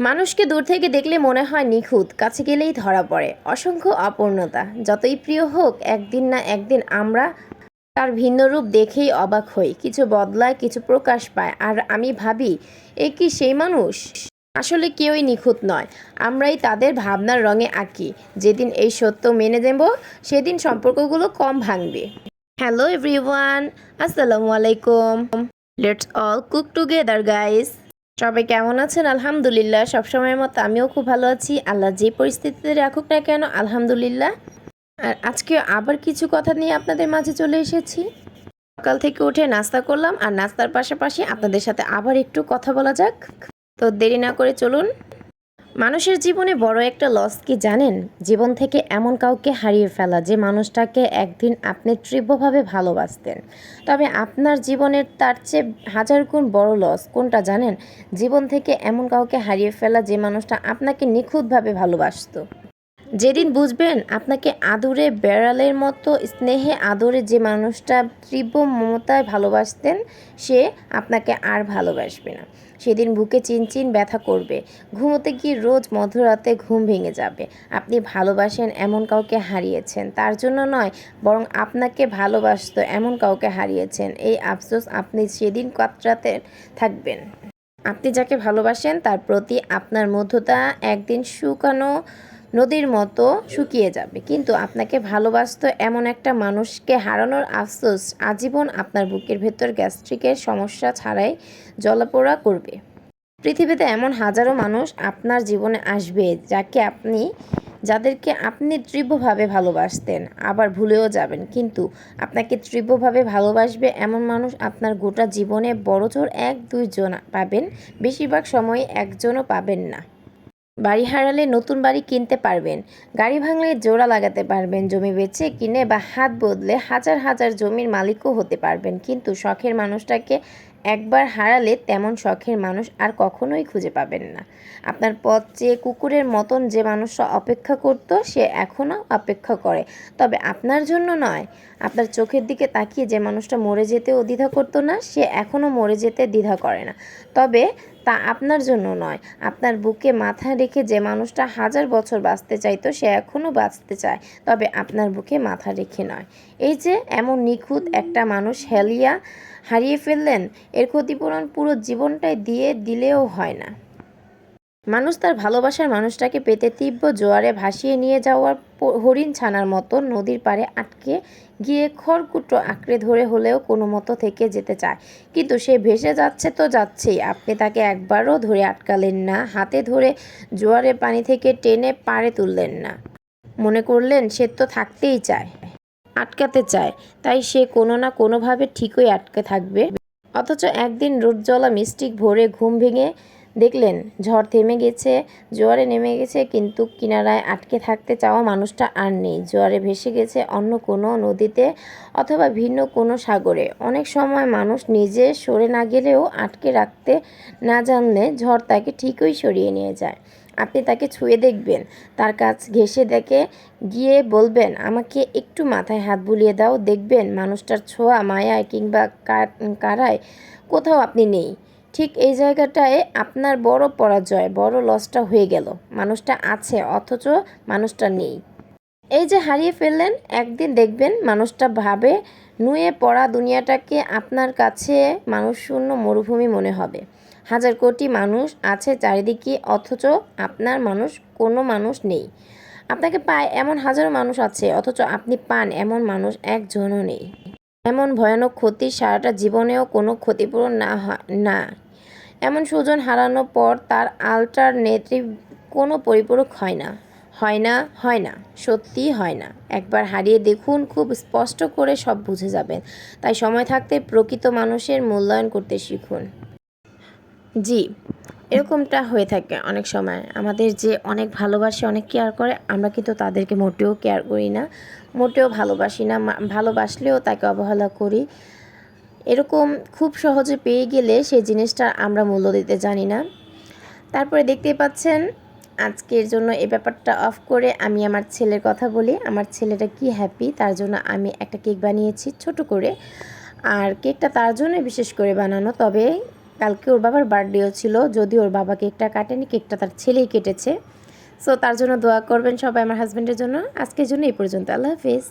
মানুষকে দূর থেকে দেখলে মনে হয় নিখুঁত, কাছে গেলেই ধরা পড়ে। অসংখ্য অপূর্ণতা, যতই প্রিয় হোক, একদিন না একদিন আমরা তার ভিন্ন রূপ দেখেই অবাক হই। কিছু বদলায়, কিছু প্রকাশ পায়। আর আমি ভাবি, এ কি সেই মানুষ? আসলে কেউই নিখুঁত নয়। আমরাই তাদের ভাবনার রঙে আঁকি। যেদিন এই সত্য মেনে নেব, সেদিন সম্পর্কগুলো কম ভাঙবে। হ্যালো এভরিওয়ান, আসসালামু আলাইকুম। Let's all cook together guys. সবাই কেমন আছেন? আলহামদুলিল্লাহ, সবসময়ের মতো আমিও খুব ভালো আছি। আল্লাহ যে পরিস্থিতিতে রাখুক না কেন, আলহামদুলিল্লাহ। আর আজকে আবার কিছু কথা নিয়ে আপনাদের মাঝে চলে এসেছি। সকাল থেকে উঠে নাস্তা করলাম, আর নাস্তার পাশাপাশি আপনাদের সাথে আবার একটু কথা বলা যাক। তো দেরি না করে চলুন। মানুষের জীবনে বড় একটা লস কি জানেন? জীবন থেকে এমন কাউকে হারিয়ে ফেলা যে মানুষটাকে একদিন আপনি তীব্রভাবে ভালোবাসতেন। তবে আপনার জীবনের তার চেয়ে হাজার গুণ বড় লস কোনটা জানেন? জীবন থেকে এমন কাউকে হারিয়ে ফেলা যে মানুষটা আপনাকে নিখুঁতভাবে ভালোবাসতো। যেদিন বুঝবেন আপনাকে আদরে বেড়ালের মতো, স্নেহে আদরে যে মানুষটা তীব্র মমতায় ভালোবাসতেন, সে আপনাকে আর ভালোবাসবে না। সেদিন বুকে চিনচিন ব্যথা করবে। ঘুমোতে গিয়ে রোজ মধ্যরাতে ঘুম ভেঙে যাবে। আপনি ভালোবাসেন এমন কাউকে হারিয়েছেন। তার জন্য নয়, বরং আপনাকে ভালোবাসতো এমন কাউকে হারিয়েছেন। এই আফসোস আপনি সেদিন কাতরাতে থাকবেন। আপনি যাকে ভালোবাসেন, তার প্রতি আপনার মধ্যতা একদিন শুকানো নদীর মতো শুকিয়ে যাবে। কিন্তু আপনাকে ভালোবাসতো এমন একটা মানুষকে হারানোর আফসোস আজীবন আপনার বুকের ভেতর গ্যাস্ট্রিকের সমস্যা ছাড়াই জলাপোড়া করবে। পৃথিবীতে এমন হাজারো মানুষ আপনার জীবনে আসবে যাকে আপনি, যাদেরকে আপনি তীব্রভাবে ভালোবাসতেন, আবার ভুলেও যাবেন। কিন্তু আপনাকে তীব্রভাবে ভালোবাসবে এমন মানুষ আপনার গোটা জীবনে বড়জোর এক দুইজন পাবেন, বেশিরভাগ সময় একজনও পাবেন না। বাড়ি হারালে নতুন বাড়ি কিনতে পারবেন। গাড়ি ভাঙলে জোড়া লাগাতে পারবেন, জমি বেচে কিনে বা হাত বদলে হাজার হাজার জমির মালিকও হতে পারবেন। কিন্তু শখের মানুষটাকে একবার হারালে তেমন শখের মানুষ আর কখনোই খুঁজে পাবেন না। আপনার পথ চেয়ে কুকুরের মতন যে মানুষরা অপেক্ষা করতো, সে এখনও অপেক্ষা করে। তবে আপনার জন্য নয়। আপনার চোখের দিকে তাকিয়ে যে মানুষটা মরে যেতেও দ্বিধা করতো না, সে এখনও মরে যেতে দ্বিধা করে না। তবে তা আপনার জন্য নয়। আপনার বুকে মাথা রেখে যে মানুষটা হাজার বছর বাঁচতে চাইতো, সে এখনও বাঁচতে চায়। তবে আপনার বুকে মাথা রেখে নয়। এই যে এমন নিখুঁত একটা মানুষ হেলিয়া হারিয়ে ফেললেন, এর ক্ষতিপূরণ পুরো জীবনটাই দিয়ে দিলেও হয় না। মানুষ তার ভালোবাসার মানুষটাকে পেতে তীব্র জোয়ারে ভাসিয়ে নিয়ে যাওয়ার হরিণ ছানার মতো নদীর পাড়ে আটকে গিয়ে খড়কুটো আঁকড়ে ধরে হলেও কোনো মতো থেকে যেতে চায়। কিন্তু সে ভেসে যাচ্ছে তো যাচ্ছেই। আপনি তাকে একবারও ধরে আটকালেন না, হাতে ধরে জোয়ারের পানি থেকে টেনে পাড়ে তুললেন না। মনে করলেন সে তো থাকতেই চায়, আটকাতে চায়, তাই সে কোনো না কোনোভাবে ঠিকই আটকে থাকবে। অথচ একদিন রোদ রোদজ্বলা মিষ্টিক ভোরে ঘুম ভেঙে দেখলেন, ঝড় থেমে গেছে, জোয়ারে নেমে গেছে, কিন্তু কিনারায় আটকে থাকতে চাওয়া মানুষটা আর নেই। জোয়ারে ভেসে গেছে অন্য কোনো নদীতে অথবা ভিন্ন কোনো সাগরে। অনেক সময় মানুষ নিজে সরে না গেলেও আটকে রাখতে না জানলে ঝড় তাকে ঠিকই সরিয়ে নিয়ে যায়। আপনি তাকে ছুঁয়ে দেখবেন, তার কাছ ঘেসে দেখে গিয়ে বলবেন, আমাকে একটু মাথায় হাত বুলিয়ে দাও, দেখবেন মানুষটার ছোঁয়া, মায়ায় কিংবা কারায় কোথাও আপনি নেই। ঠিক এই জায়গাটায় আপনার বড় পরাজয়, বড় লসটা হয়ে গেল। মানুষটা আছে, অথচ মানুষটা নেই। এই যে হারিয়ে ফেললেন, একদিন দেখবেন মানুষটা ভাবে, নুয়ে পড়া দুনিয়াটাকে আপনার কাছে মানুষশূন্য মরুভূমি মনে হবে। হাজার কোটি মানুষ আছে চারিদিকে, অথচ আপনার মানুষ, কোনো মানুষ নেই। আপনাকে পায় এমন হাজারো মানুষ আছে, অথচ আপনি পান এমন মানুষ একজনও নেই। এমন ভয়ানক ক্ষতি সারাটা জীবনেও কোনো ক্ষতিপূরণ না হয় না। এমন সুজন হারানোর পর তার আল্টারনেটিভ কোনো পরিপূরক হয় না। হয় না হয় না, সত্যিই হয় না। একবার হারিয়ে দেখুন, খুব স্পষ্ট করে সব বুঝে যাবেন। তাই সময় থাকতে প্রকৃত মানুষের মূল্যায়ন করতে শিখুন। জি এরকমটা হয়ে থাকে অনেক সময়। আমাদের যে অনেক ভালোবাসে, অনেক কেয়ার করে, আমরা কিন্তু তাদেরকে মোটেও কেয়ার করি না, মোটেও ভালোবাসি না ভালোবাসলেও তাকে অবহেলা করি। এরকম খুব সহজে পেয়ে গেলে সেই জিনিসটা আমরা মূল্য দিতে জানি না। তারপরে দেখতেই পাচ্ছেন, আজকের জন্য এই ব্যাপারটা অফ করে আমি আমার ছেলের কথা বলি। আমার ছেলেটা কি হ্যাপি তার জন্য আমি একটা কেক বানিয়েছি ছোট করে। আর কেকটা তার জন্য বিশেষ করে বানানো, তবে কালকে ওর বাবার বার্থডেও ছিল, যদি ওর বাবা কেকটা কাটেনি, কেকটা তার ছেলেই কেটেছে। সো তার জন্য দোয়া করবেন সবাই আমার হাজব্যান্ডের জন্য। আজকের জন্য এই পর্যন্ত। আল্লাহ হাফিজ।